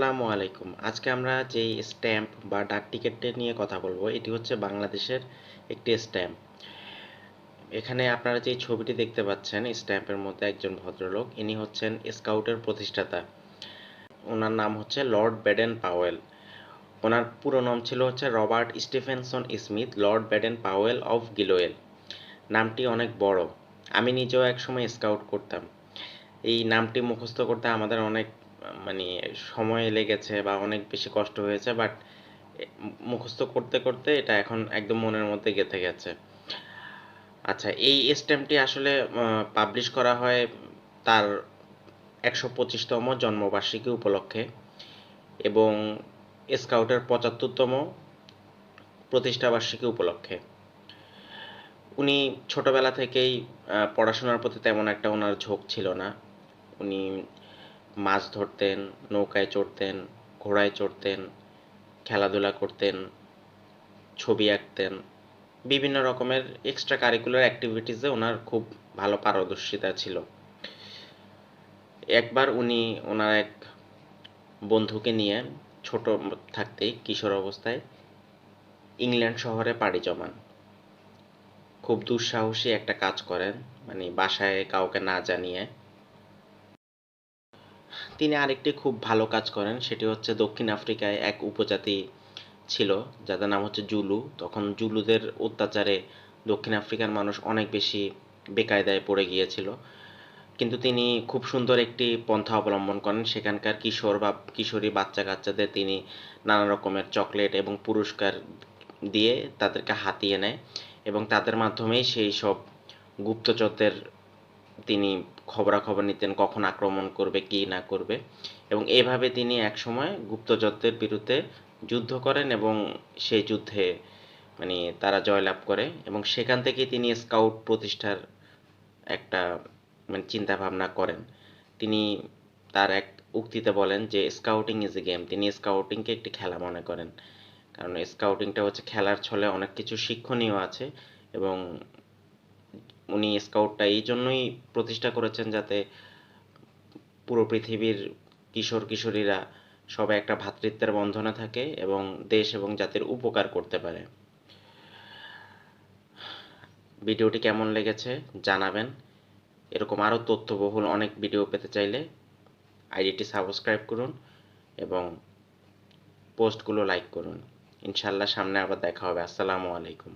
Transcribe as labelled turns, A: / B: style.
A: আসসালামু আলাইকুম। আজকে আমরা যেই স্ট্যাম্প বা ডাক টিকিটটা নিয়ে কথা বলব, এটি হচ্ছে বাংলাদেশের একটি স্ট্যাম্প। এখানে আপনারা যে ছবিটি দেখতে পাচ্ছেন, স্ট্যাম্পের মধ্যে একজন ভদ্রলোক, ইনি হচ্ছেন স্কাউটের প্রতিষ্ঠাতা। ওনার নাম হচ্ছে লর্ড বেডেন পাওয়েল। ওনার পুরো নাম ছিল হচ্ছে Robert Stephenson Smith, lord Baden Powell of Gilwell. নামটি অনেক বড়। আমি নিজেও একসময় স্কাউট করতাম। এই নামটি মুখস্থ করতে আমাদের অনেক মানে সময় লেগেছে বা অনেক বেশি কষ্ট হয়েছে বাট মুখস্থ করতে করতে এটা এখন একদম মনের মধ্যে গেঁথে গেছে। আচ্ছা এই স্ট্যাম্পটি আসলে পাবলিশ করা হয় তার একশো পঁচিশতম জন্মবার্ষিকী উপলক্ষে এবং স্কাউটের পঁচাত্তরতম প্রতিষ্ঠাবার্ষিকী উপলক্ষে। উনি ছোটবেলা থেকেই পড়াশোনার প্রতি তেমন একটা ওনার ঝোঁক ছিল না। উনি মাছ ধরতেন, নৌকায় চড়তেন, ঘোড়ায় চড়তেন, খেলাধুলা করতেন, ছবি আঁকতেন। বিভিন্ন রকমের এক্সট্রা কারিকুলার অ্যাক্টিভিটিসে ওনার খুব ভালো পারদর্শিতা ছিল। একবার উনি ওনার এক বন্ধুকে নিয়ে ছোট থাকতেই কিশোর অবস্থায় ইংল্যান্ড শহরে পাড়ি জমান। খুব দুঃসাহসী একটা কাজ করেন মানে বাসায় কাউকে না জানিয়ে তিনি আরেকটি খুব ভালো কাজ করেন, সেটি হচ্ছে দক্ষিণ আফ্রিকায় এক উপজাতি ছিল, যাদের নাম হচ্ছে জুলু। তখন জুলুদের অত্যাচারে দক্ষিণ আফ্রিকার মানুষ অনেক বেশি বেকায়দায় পড়ে গিয়েছিল। কিন্তু তিনি খুব সুন্দর একটি পন্থা অবলম্বন করেন। সেখানকার কিশোর বা কিশোরী বাচ্চা কাচ্চাদের তিনি নানা রকমের চকলেট এবং পুরস্কার দিয়ে তাদেরকে হাতিয়ে নেয় এবং তাদের মাধ্যমেই সেই সব গুপ্তচরদের তিনি খবরাখবর নিতেন কখন আক্রমণ করবে, কি না করবে। এবং এভাবে তিনি একসময় গুপ্তচরদের বিরুদ্ধে যুদ্ধ করেন এবং সেই যুদ্ধে মানে তারা জয়লাভ করে এবং সেখান থেকে তিনি স্কাউট প্রতিষ্ঠার একটা মানে চিন্তাভাবনা করেন। তিনি তার এক উক্তিতে বলেন যে স্কাউটিং ইজ এ গেম তিনি স্কাউটিংকে একটি খেলা মনে করেন। কারণ স্কাউটিংটা হচ্ছে খেলার ছলে অনেক কিছু শিক্ষণীয় আছে এবং উনি স্কাউটটা এই জন্যই প্রতিষ্ঠা করেছেন যাতে পুরো পৃথিবীর কিশোর কিশোরীরা সবাই একটা ভ্রাতৃত্বের বন্ধনে থাকে এবং দেশ এবং জাতির উপকার করতে পারে। ভিডিওটি কেমন লেগেছে জানাবেন। এরকম আরও তথ্যবহুল অনেক ভিডিও পেতে চাইলে আইডিটি সাবস্ক্রাইব করুন এবং পোস্টগুলো লাইক করুন। ইনশাল্লাহ সামনে আবার দেখা হবে। আসসালামু আলাইকুম।